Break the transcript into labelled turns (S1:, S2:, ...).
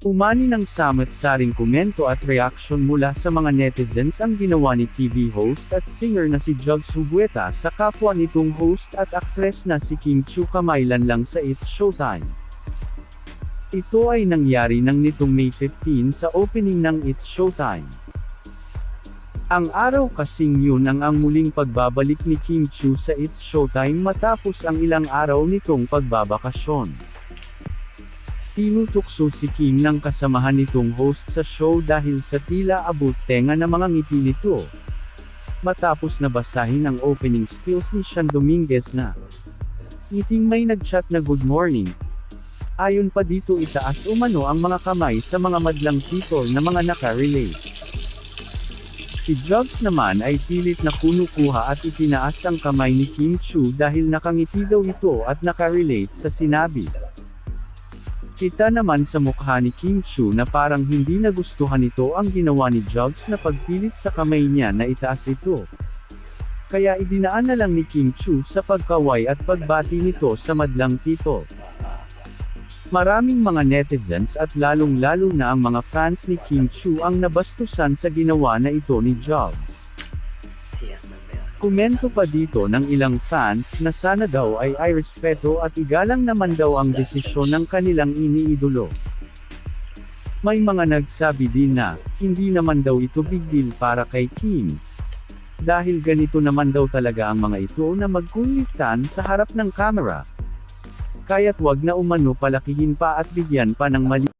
S1: Umani ng samot-saring komento at reaksyon mula sa mga netizens ang ginawa ni TV host at singer na si Jugs Hugueta sa kapwa nitong host at aktres na si Kim Chu kamaylan lang sa It's Showtime. Ito ay nangyari ng nitong May 15 sa opening ng It's Showtime. Ang araw kasing yun ang ang muling pagbabalik ni Kim Chu sa It's Showtime matapos ang ilang araw nitong pagbabakasyon. Tinutukso si Kim ng kasamahan nitong host sa show dahil sa tila abot tenga na mga ngiti nito. Matapos na basahin ang opening spills ni Sean Dominguez na Ngiting may nagchat na good morning. Ayon pa dito itaas umano ang mga kamay sa mga madlang people na mga nakarelate. Si Jugs naman ay pilit na kunukuha at itinaas ang kamay ni Kim Chu dahil nakangiti daw ito at nakarelate sa sinabi. Kita naman sa mukha ni Kim Chu na parang hindi nagustuhan ito ang ginawa ni Jugs na pagpilit sa kamay niya na itaas ito. Kaya idinaan na lang ni Kim Chu sa pagkaway at pagbati nito sa madlang people. Maraming mga netizens at lalong-lalo na ang mga fans ni Kim Chu ang nabastusan sa ginawa na ito ni Jugs. Komento pa dito ng ilang fans na sana daw ay ay respeto at igalang naman daw ang desisyon ng kanilang iniidolo. May mga nagsabi din na, hindi naman daw ito big deal para kay Kim. Dahil ganito naman daw talaga ang mga ito na magkulitan sa harap ng kamera. Kaya't wag na umano palakihin pa at bigyan pa ng mali.